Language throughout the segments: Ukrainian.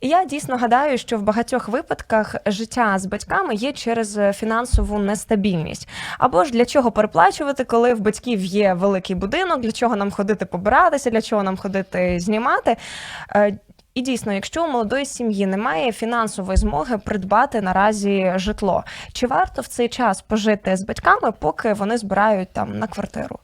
І я дійсно гадаю, що в багатьох випадках життя з батьками є через фінансову нестабільність. Або ж для чого переплачувати, коли в батьків є великий будинок, для чого нам ходити побиратися, для чого нам ходити знімати. Е, І дійсно, якщо у молодої сім'ї немає фінансової змоги придбати наразі житло, чи варто в цей час пожити з батьками, поки вони збирають там на квартиру?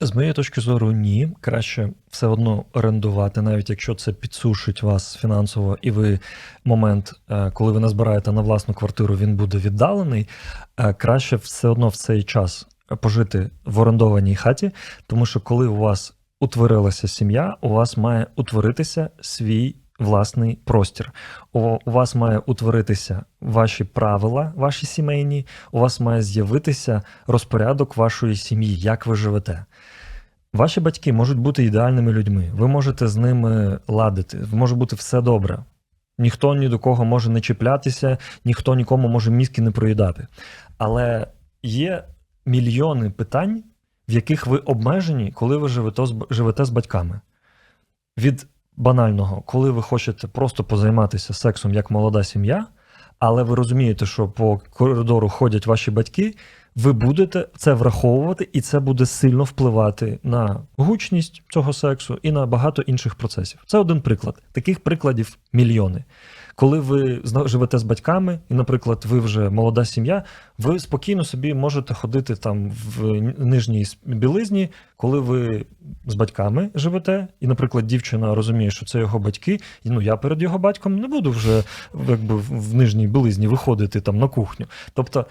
З моєї точки зору, ні. Краще все одно орендувати, навіть якщо це підсушить вас фінансово, і ви момент, е, коли ви назбираєте на власну квартиру, він буде віддалений. е, Краще все одно в цей час пожити в орендованій хаті, тому що коли у вас утворилася сім'я, у вас має утворитися свій. Власний простір. У, у вас має утворитися ваші правила, ваші сімейні, у вас має з'явитися розпорядок вашої сім'ї, як ви живете. Ваші батьки можуть бути ідеальними людьми. Ви можете з ними ладити, може бути все добре. Ніхто ні до кого може не чіплятися, ніхто нікому може мізки не проїдати. Але є мільйони питань, в яких ви обмежені, коли ви живете з, живете з батьками. Від банального, коли ви хочете просто позайматися сексом як молода сім'я, але ви розумієте, що по коридору ходять ваші батьки, ви будете це враховувати, і це буде сильно впливати на гучність цього сексу і на багато інших процесів. Це один приклад. Таких прикладів мільйони. Коли ви живете з батьками, і, наприклад, ви вже молода сім'я, ви спокійно собі можете ходити там в нижній білизні, коли ви з батьками живете, і, наприклад, дівчина розуміє, що це його батьки, і ну я перед його батьком не буду вже якби в нижній білизні виходити там на кухню. Тобто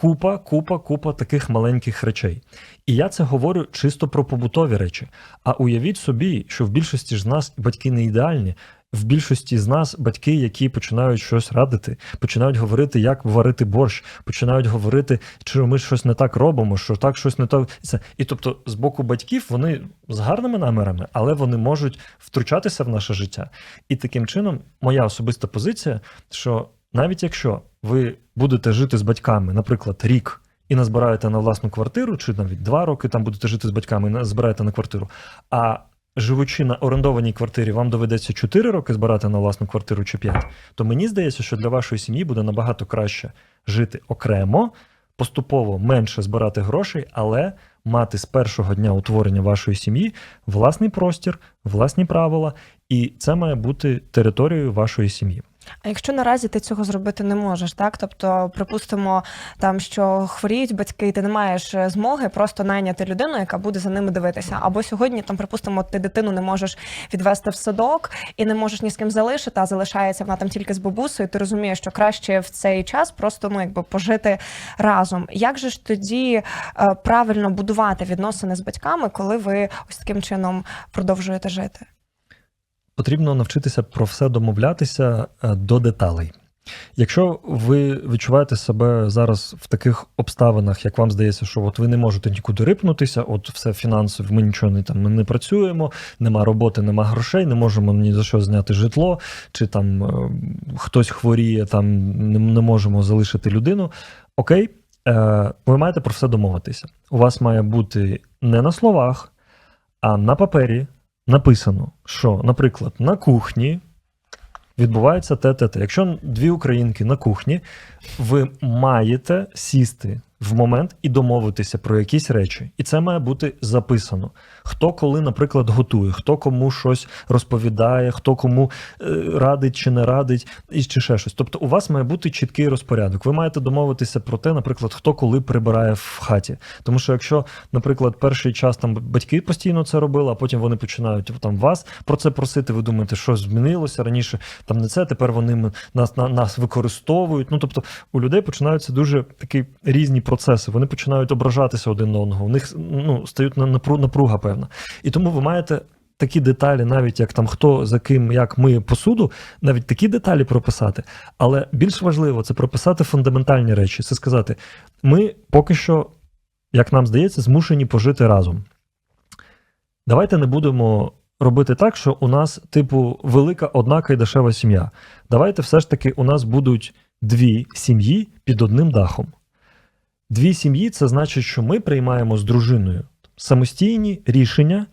купа, купа, купа таких маленьких речей. І я це говорю чисто про побутові речі. А уявіть собі, що в більшості ж нас батьки не ідеальні. В більшості з нас батьки, які починають щось радити, починають говорити, як варити борщ, починають говорити, чи ми щось не так робимо, що так щось не так. І тобто, з боку батьків вони з гарними намірами, але вони можуть втручатися в наше життя. І таким чином, моя особиста позиція, що навіть якщо ви будете жити з батьками, наприклад, рік. І назбираєте на власну квартиру, чи навіть два роки там будете жити з батьками, і назбираєте на квартиру. А живучи на орендованій квартирі, вам доведеться 4 роки збирати на власну квартиру чи 5, то мені здається, що для вашої сім'ї буде набагато краще жити окремо, поступово менше збирати грошей, але мати з першого дня утворення вашої сім'ї власний простір, власні правила, і це має бути територією вашої сім'ї. А якщо наразі ти цього зробити не можеш, так тобто, припустимо, там що хворіють батьки, і ти не маєш е, змоги просто найняти людину, яка буде за ними дивитися. Або сьогодні там, припустимо, ти дитину не можеш відвести в садок і не можеш ні з ким залишити, а залишається вона там тільки з бабусею. Ти розумієш, що краще в цей час просто ну якби пожити разом. Як же ж тоді е, правильно будувати відносини з батьками, коли ви ось таким чином продовжуєте жити? Потрібно навчитися про все домовлятися е, до деталей. Якщо ви відчуваєте себе зараз в таких обставинах, як вам здається, що от ви не можете нікуди рипнутися, от все фінансово, ми нічого не там ми не працюємо, нема роботи, нема грошей, не можемо ні за що зняти житло, чи там е, хтось хворіє, там не, можемо залишити людину. Окей, е, ви маєте про все домовитися. У вас має бути не на словах, а на папері написано, що, наприклад, на кухні відбувається те, те, те. Якщо дві українки на кухні, ви маєте сісти в момент і домовитися про якісь речі. І це має бути записано. Хто коли, наприклад, готує, хто кому щось розповідає, хто кому е, радить чи не радить, і чи ще щось. Тобто, у вас має бути чіткий розпорядок. Ви маєте домовитися про те, наприклад, хто коли прибирає в хаті. Тому що якщо, наприклад, перший час там батьки постійно це робили, а потім вони починають там вас про це просити, ви думаєте, що змінилося раніше, там не це, тепер вони нас, на, нас використовують. Ну тобто у людей починаються дуже такі різні процеси. Вони починають ображатися один на одного. У них ну, стають на напруга певна. І тому ви маєте. Такі деталі, навіть як там хто за ким як миє посуду, навіть такі деталі прописати. Але більш важливо це прописати фундаментальні речі. Це сказати: ми поки що, як нам здається, змушені пожити разом. Давайте не будемо робити так, що у нас, типу, велика, однака і дешева сім'я. Давайте все ж таки у нас будуть дві сім'ї під одним дахом. Дві сім'ї це значить, що ми приймаємо з дружиною самостійні рішення,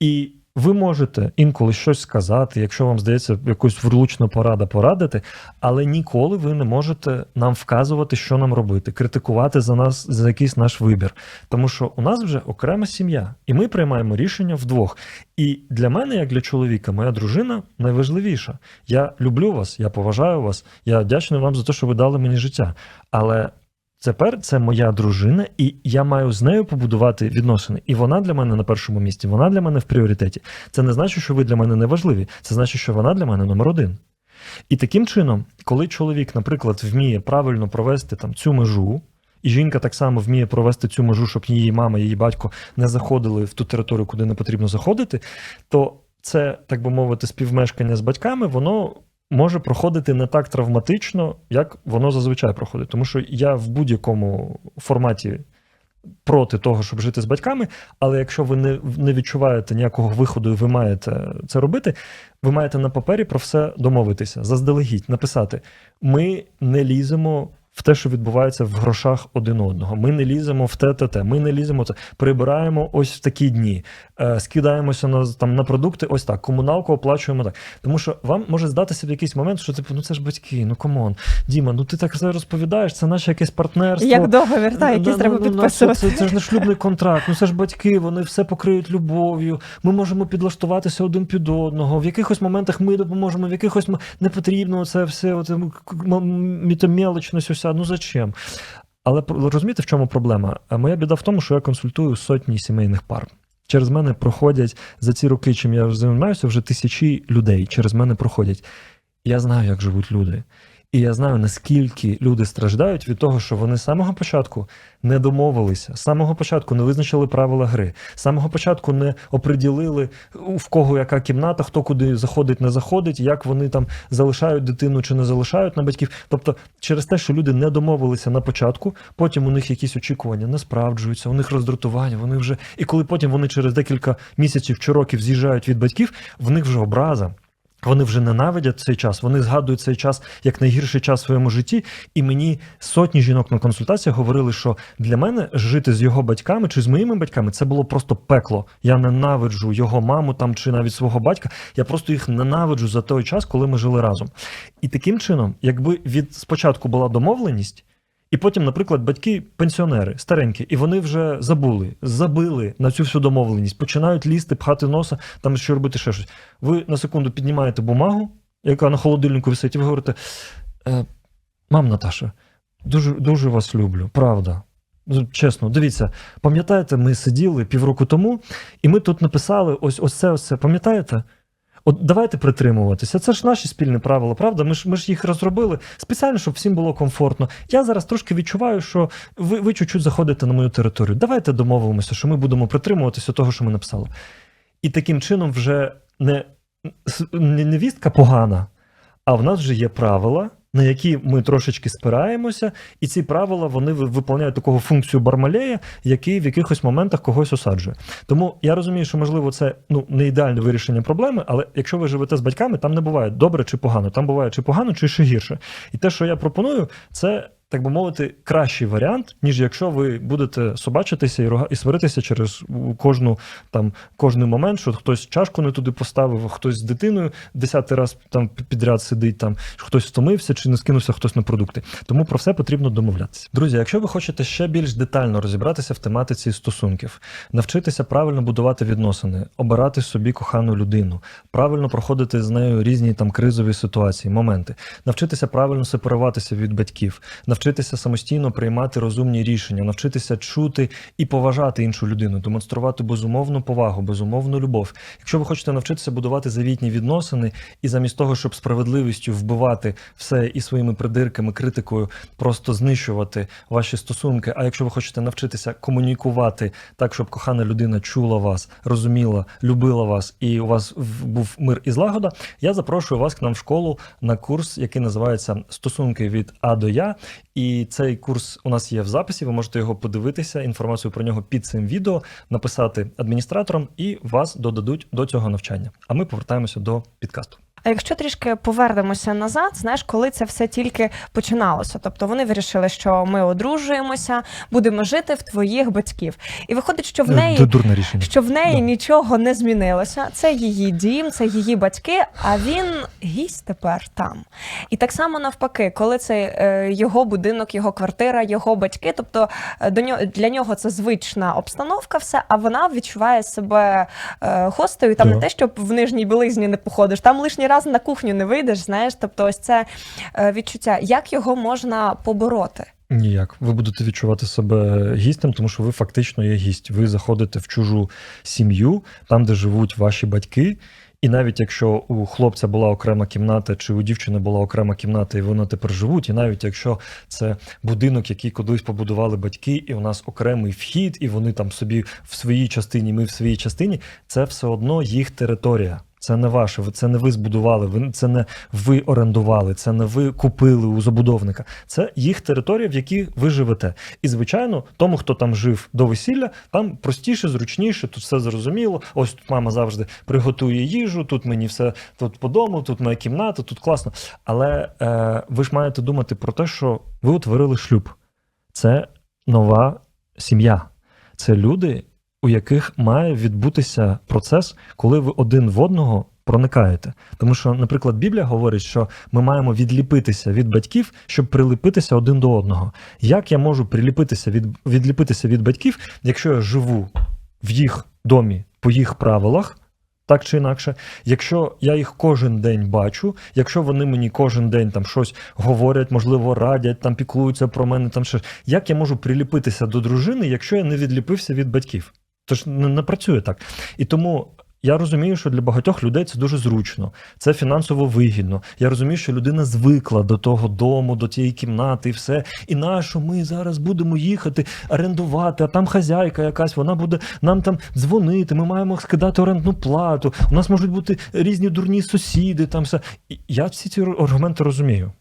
і ви можете інколи щось сказати, якщо вам здається якусь влучну порада порадити, але ніколи ви не можете нам вказувати, що нам робити, критикувати за нас за якийсь наш вибір. Тому що у нас вже окрема сім'я, і ми приймаємо рішення вдвох. І для мене, як для чоловіка, моя дружина найважливіша. Я люблю вас, я поважаю вас, я вдячний вам за те, що ви дали мені життя. Але тепер це моя дружина, і я маю з нею побудувати відносини. І вона для мене на першому місці, вона для мене в пріоритеті. Це не значить, що ви для мене не важливі. Це значить, що вона для мене номер один. І таким чином, коли чоловік, наприклад, вміє правильно провести там цю межу, і жінка так само вміє провести цю межу, щоб її мама, її батько не заходили в ту територію, куди не потрібно заходити, то це, так би мовити, співмешкання з батьками, воно може проходити не так травматично, як воно зазвичай проходить. Тому що я в будь-якому форматі проти того, щоб жити з батьками, але якщо ви не, не відчуваєте ніякого виходу і ви маєте це робити, ви маєте на папері про все домовитися, заздалегідь написати: ми не ліземо. В те, що відбувається в грошах один одного. Ми не ліземо в те, те, те. Ми не ліземо в це. Прибираємо ось в такі дні, е, скидаємося на там на продукти. Ось так. Комуналку оплачуємо так. Тому що вам може здатися в якийсь момент, що типу, ну це ж батьки, ну комон, Діма, ну ти так все розповідаєш, це наше якесь партнерство. Як договір, та, якийсь Ну, треба ну, ну, підписувати. Це, це ж не шлюбний контракт, ну це ж батьки, вони все покриють любов'ю. Ми можемо підлаштуватися один під одного. В якихось моментах ми допоможемо, в якихось не потрібно це все, от, м- к- уся. Ну зачем? Але розумієте, в чому проблема? Моя біда в тому, що я консультую сотні сімейних пар. Через мене проходять за ці роки, чим я займаюся, вже тисячі людей. Через мене проходять. Я знаю, як живуть люди. І я знаю, наскільки люди страждають від того, що вони з самого початку не домовилися, з самого початку не визначили правила гри, з самого початку не оприділили, в кого яка кімната, хто куди заходить, не заходить, як вони там залишають дитину чи не залишають на батьків. Тобто, через те, що люди не домовилися на початку, потім у них якісь очікування не справджуються, у них роздратування, вони вже. І коли потім вони через декілька місяців чи років з'їжджають від батьків, в них вже образа. Вони вже ненавидять цей час, вони згадують цей час як найгірший час в своєму житті. І мені сотні жінок на консультаціях говорили, що для мене жити з його батьками чи з моїми батьками це було просто пекло. Я ненавиджу його маму там чи навіть свого батька. Я просто їх ненавиджу за той час, коли ми жили разом. І таким чином, якби від спочатку була домовленість. І потім, наприклад, батьки пенсіонери старенькі, і вони вже забули, забили на цю всю домовленість, починають лізти, пхати носа, там що робити ще щось. Ви на секунду піднімаєте бумагу, яка на холодильнику висить, і ви говорите: е, мам Наташа, дуже, дуже вас люблю, правда. Ну, Чесно, дивіться, пам'ятаєте, ми сиділи півроку тому, і ми тут написали ось ось це, ось це. Пам'ятаєте? От давайте притримуватися. Це ж наші спільні правила, правда? Ми ж ми ж їх розробили спеціально, щоб всім було комфортно. Я зараз трошки відчуваю, що ви, ви чуть-чуть заходите на мою територію. Давайте домовимося, що ми будемо притримуватися того, що ми написали. І таким чином вже не, не невістка погана, а в нас вже є правила, на які ми трошечки спираємося, і ці правила вони ви- виконують такого функцію бармалея, який в якихось моментах когось осаджує. Тому я розумію, що можливо це ну не ідеальне вирішення проблеми, але якщо ви живете з батьками, там не буває добре чи погано, там буває чи погано, чи ще гірше. І те, що я пропоную, це. Так би мовити, кращий варіант, ніж якщо ви будете собачитися і рога і сваритися через кожну там кожний момент, що хтось чашку не туди поставив, хтось з дитиною десятий раз там підряд сидить, там хтось втомився чи не скинувся хтось на продукти. Тому про все потрібно домовлятися. Друзі, якщо ви хочете ще більш детально розібратися в тематиці стосунків, навчитися правильно будувати відносини, обирати собі кохану людину, правильно проходити з нею різні там кризові ситуації, моменти, навчитися правильно сепаруватися від батьків, навчитися самостійно приймати розумні рішення, навчитися чути і поважати іншу людину, демонструвати безумовну повагу, безумовну любов. Якщо ви хочете навчитися будувати завітні відносини, і замість того, щоб справедливістю вбивати все і своїми придирками, критикою, просто знищувати ваші стосунки. А якщо ви хочете навчитися комунікувати так, щоб кохана людина чула вас, розуміла, любила вас, і у вас був мир і злагода, я запрошую вас к нам в школу на курс, який називається Стосунки від А до Я. І цей курс у нас є в записі. Ви можете його подивитися, інформацію про нього під цим відео, написати адміністраторам, і вас додадуть до цього навчання. А ми повертаємося до підкасту. А якщо трішки повернемося назад, знаєш, коли це все тільки починалося? Тобто вони вирішили, що ми одружуємося, будемо жити в твоїх батьків. І виходить, що в Е, неї Дурне рішення. що в неї Да. нічого не змінилося. Це її дім, це її батьки, а він гість тепер там. І так само навпаки, коли це е, його будинок, його квартира, його батьки, тобто е, до нього для нього це звична обстановка, все, а вона відчуває себе гостею. Там Да. не те, щоб в нижній білизні не походиш, там лишній раз на кухню не вийдеш. Знаєш, тобто, ось це е, відчуття. Як його можна побороти? Ніяк. Ви будете відчувати себе гістем, тому що ви фактично є гість. Ви заходите в чужу сім'ю, там, де живуть ваші батьки. І навіть якщо у хлопця була окрема кімната, чи у дівчини була окрема кімната, і вони тепер живуть, і навіть якщо це будинок, який колись побудували батьки, і у нас окремий вхід, і вони там собі в своїй частині, ми в своїй частині, це все одно їх територія. Це не ваше, це не ви збудували, це не ви орендували, це не ви купили у забудовника. Це їх територія, в якій ви живете. І звичайно, тому, хто там жив до весілля, там простіше, зручніше, тут все зрозуміло. Ось тут мама завжди приготує їжу, тут мені все тут по дому, тут моя кімната, тут класно. Але е, ви ж маєте думати про те, що ви утворили шлюб. Це нова сім'я. Це люди, у яких має відбутися процес, коли ви один в одного проникаєте. Тому що, наприклад, Біблія говорить, що ми маємо відліпитися від батьків, щоб приліпитися один до одного. Як я можу приліпитися від, відліпитися від батьків, якщо я живу в їх домі по їх правилах? Так чи інакше, якщо я їх кожен день бачу, якщо вони мені кожен день там щось говорять, можливо, радять, там піклуються про мене, там щось, як я можу приліпитися до дружини, якщо я не відліпився від батьків? Тож не, не працює так. І тому я розумію, що для багатьох людей це дуже зручно, це фінансово вигідно. Я розумію, що людина звикла до того дому, до тієї кімнати і все. І нащо ми зараз будемо їхати, орендувати, а там хазяйка якась, вона буде нам там дзвонити, ми маємо скидати орендну плату. У нас можуть бути різні дурні сусіди. Там все. Я всі ці аргументи розумію.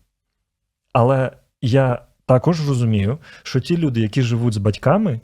Але я також розумію, що ті люди, які живуть з батьками,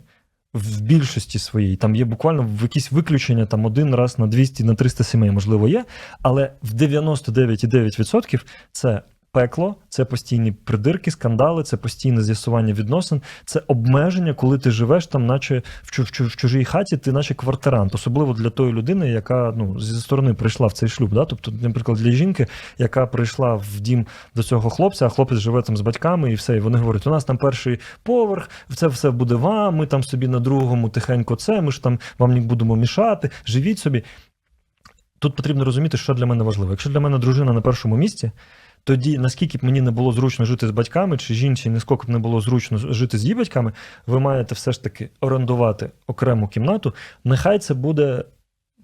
в більшості своїй, там є буквально в якісь виключення, там один раз на 200, на 300 сімей, можливо, є, але в 99,9% це пекло, це постійні придирки, скандали, це постійне з'ясування відносин, це обмеження, коли ти живеш там, наче в, в, в чужій хаті, ти наче квартирант, особливо для тої людини, яка ну зі сторони прийшла в цей шлюб. Да? Тобто, наприклад, для жінки, яка прийшла в дім до цього хлопця, а хлопець живе там з батьками, і все. І вони говорять: у нас там перший поверх, це все буде вам. Ми там собі на другому тихенько це. Ми ж там вам не будемо мішати. Живіть собі. Тут потрібно розуміти, що для мене важливо. Якщо для мене дружина на першому місці, тоді наскільки б мені не було зручно жити з батьками, чи жінці, наскільки б не було зручно жити з її батьками, ви маєте все ж таки орендувати окрему кімнату. Нехай це буде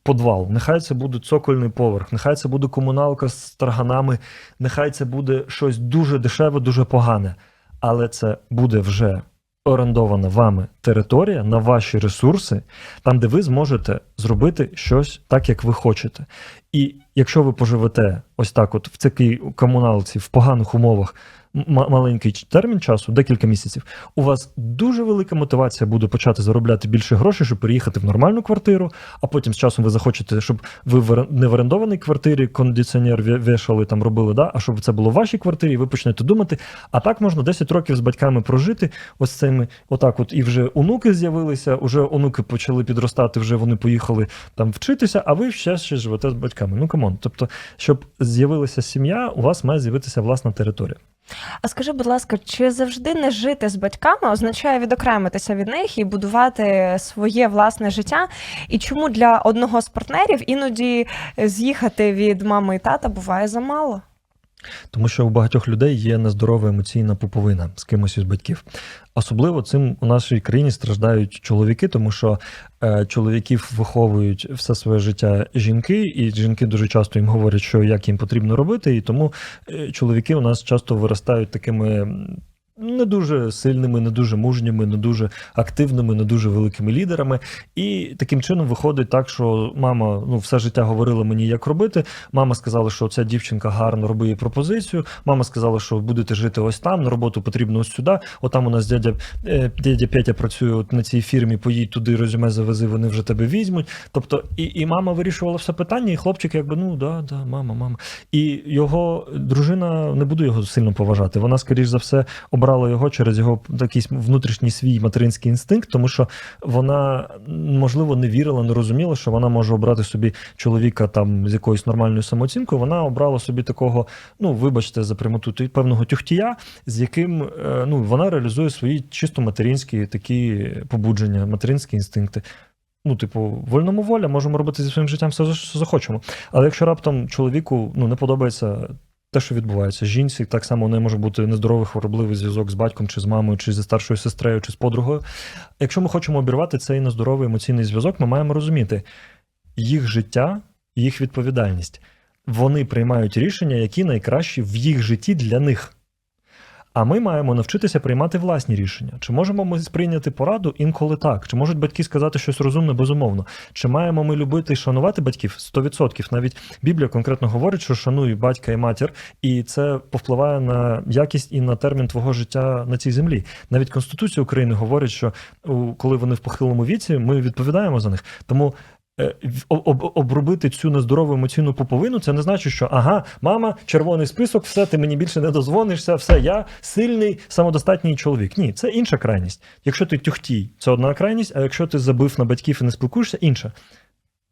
подвал, нехай це буде цокольний поверх, нехай це буде комуналка з тарганами, нехай це буде щось дуже дешеве, дуже погане. Але це буде вже орендована вами територія на ваші ресурси, там, де ви зможете зробити щось так, як ви хочете. І якщо ви поживете ось так, от в такій комуналці в поганих умовах маленький термін часу, декілька місяців, у вас дуже велика мотивація буде почати заробляти більше грошей, щоб переїхати в нормальну квартиру, а потім з часом ви захочете, щоб ви в не в орендованій квартирі кондиціонер вішали, там робили, да, а щоб це було в вашій квартирі, і ви почнете думати, а так можна 10 років з батьками прожити, ось цими, отак, от і вже онуки з'явилися, вже онуки почали підростати, вже вони поїхали там вчитися, а ви ще ще живете з батьками. Ну камон. Тобто, щоб з'явилася сім'я, у вас має з'явитися власна територія. А скажи, будь ласка, чи завжди не жити з батьками означає відокремитися від них і будувати своє власне життя? І чому для одного з партнерів іноді з'їхати від мами і тата буває замало? Тому що у багатьох людей є нездорова емоційна пуповина з кимось із батьків. Особливо цим у нашій країні страждають чоловіки, тому що е, чоловіків виховують все своє життя жінки, і жінки дуже часто їм говорять, що як їм потрібно робити, і тому е, чоловіки у нас часто виростають такими. Не дуже сильними, не дуже мужніми, не дуже активними, не дуже великими лідерами. І таким чином виходить так, що мама ну все життя говорила мені, як робити. Мама сказала, що ця дівчинка гарно роби їй пропозицію. Мама сказала, що будете жити ось там, на роботу потрібно ось сюди. Отам у нас дядя, е, дядя Петя працює от на цій фірмі, поїдь туди, резюме завези, вони вже тебе візьмуть. Тобто, і, і мама вирішувала все питання, і хлопчик, якби ну да, да, мама, мама. І його дружина не буде його сильно поважати. Вона, скоріш за все, обрала його через його якийсь внутрішній свій материнський інстинкт, тому що вона можливо не вірила, не розуміла, що вона може обрати собі чоловіка там з якоюсь нормальною самооцінкою. Вона обрала собі такого, ну вибачте, за прямоту певного тюхтія, з яким е, ну вона реалізує свої чисто материнські такі побудження, материнські інстинкти. Ну, типу, вольному воля, можемо робити зі своїм життям все, що захочемо. Але якщо раптом чоловіку ну, не подобається те, що відбувається, жінці, так само не може бути нездоровий хворобливий зв'язок з батьком, чи з мамою, чи зі старшою сестрою, чи з подругою. Якщо ми хочемо обірвати цей нездоровий емоційний зв'язок, ми маємо розуміти їх життя, їх відповідальність. Вони приймають рішення, які найкращі в їх житті для них. А ми маємо навчитися приймати власні рішення. Чи можемо ми сприйняти пораду? Інколи так. Чи можуть батьки сказати щось розумне, безумовно? Чи маємо ми любити і шанувати батьків? 100%. Навіть Біблія конкретно говорить, що шануй батька і матір, і це повпливає на якість і на термін твого життя на цій землі. Навіть Конституція України говорить, що коли вони в похилому віці, ми відповідаємо за них. Тому. Е, обробити цю нездорову емоційну пуповину, це не значить, що ага, мама, червоний список, все, ти мені більше не дозвонишся, все, я сильний, самодостатній чоловік. Ні, це інша крайність. Якщо ти тюхтій, це одна крайність, а якщо ти забив на батьків і не спілкуєшся, інша.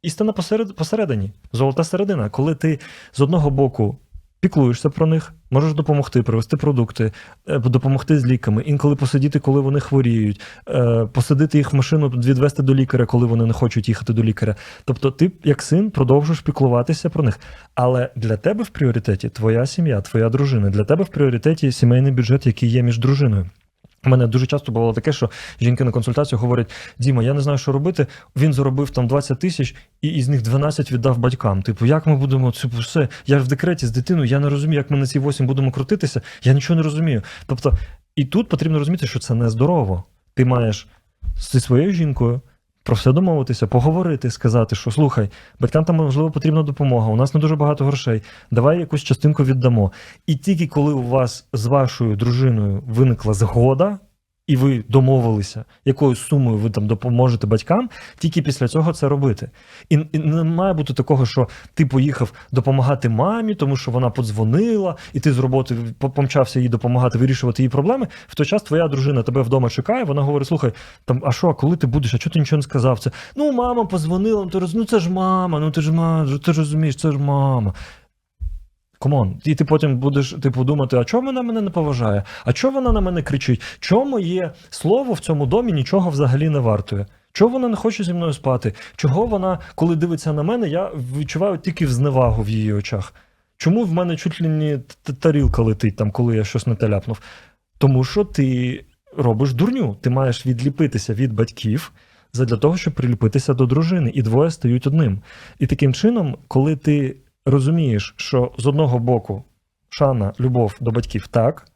Істина посеред, посередині, золота середина, коли ти з одного боку піклуєшся про них, можеш допомогти, привезти продукти, е, допомогти з ліками, інколи посидіти, коли вони хворіють, е, посадити їх в машину, відвести до лікаря, коли вони не хочуть їхати до лікаря. Тобто, ти, як син, продовжуєш піклуватися про них. Але для тебе в пріоритеті твоя сім'я, твоя дружина, для тебе в пріоритеті сімейний бюджет, який є між дружиною. У мене дуже часто було таке, що жінки на консультацію говорять: Діма, я не знаю, що робити. Він заробив там 20 тисяч, і із них 12 віддав батькам. Типу, як ми будемо це все? Я ж в декреті з дитиною, я не розумію, як ми на ці 8 будемо крутитися. Я нічого не розумію. Тобто, і тут потрібно розуміти, що це нездорово. Ти маєш зі своєю жінкою про все домовитися, поговорити, сказати, що слухай, батькам там можливо потрібна допомога. У нас не дуже багато грошей. Давай якусь частинку віддамо. І тільки коли у вас з вашою дружиною виникла згода, і ви домовилися, якою сумою ви там допоможете батькам, тільки після цього це робити. І, і не має бути такого, що ти поїхав допомагати мамі, тому що вона подзвонила, і ти з роботи помчався їй допомагати вирішувати її проблеми. В той час твоя дружина тебе вдома чекає, вона говорить: слухай, там, а що, а коли ти будеш? А чого ти нічого не сказав? Це ну, мама позвонила, ну ти роз... ну це ж мама, ну ти ж мама, ти розумієш, це ж мама. Комон, і ти потім будеш типу думати, а чому вона мене не поважає? А чого вона на мене кричить? Чому моє слово в цьому домі нічого взагалі не вартує? Чого вона не хоче зі мною спати? Чого вона, коли дивиться на мене, я відчуваю тільки зневагу в її очах? Чому в мене чуть ли не тарілка летить, там, коли я щось не те ляпнув? Тому що ти робиш дурню. Ти маєш відліпитися від батьків задля того, щоб приліпитися до дружини, і двоє стають одним. І таким чином, коли ти розумієш, що з одного боку шана, любов до батьків так,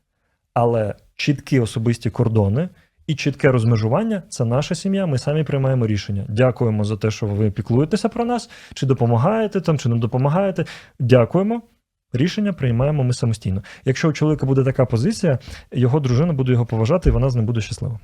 але чіткі особисті кордони і чітке розмежування це наша сім'я. Ми самі приймаємо рішення. Дякуємо за те, що ви піклуєтеся про нас, чи допомагаєте там, чи не допомагаєте. Дякуємо. Рішення приймаємо ми самостійно. Якщо у чоловіка буде така позиція, його дружина буде його поважати, і вона з ним буде щаслива.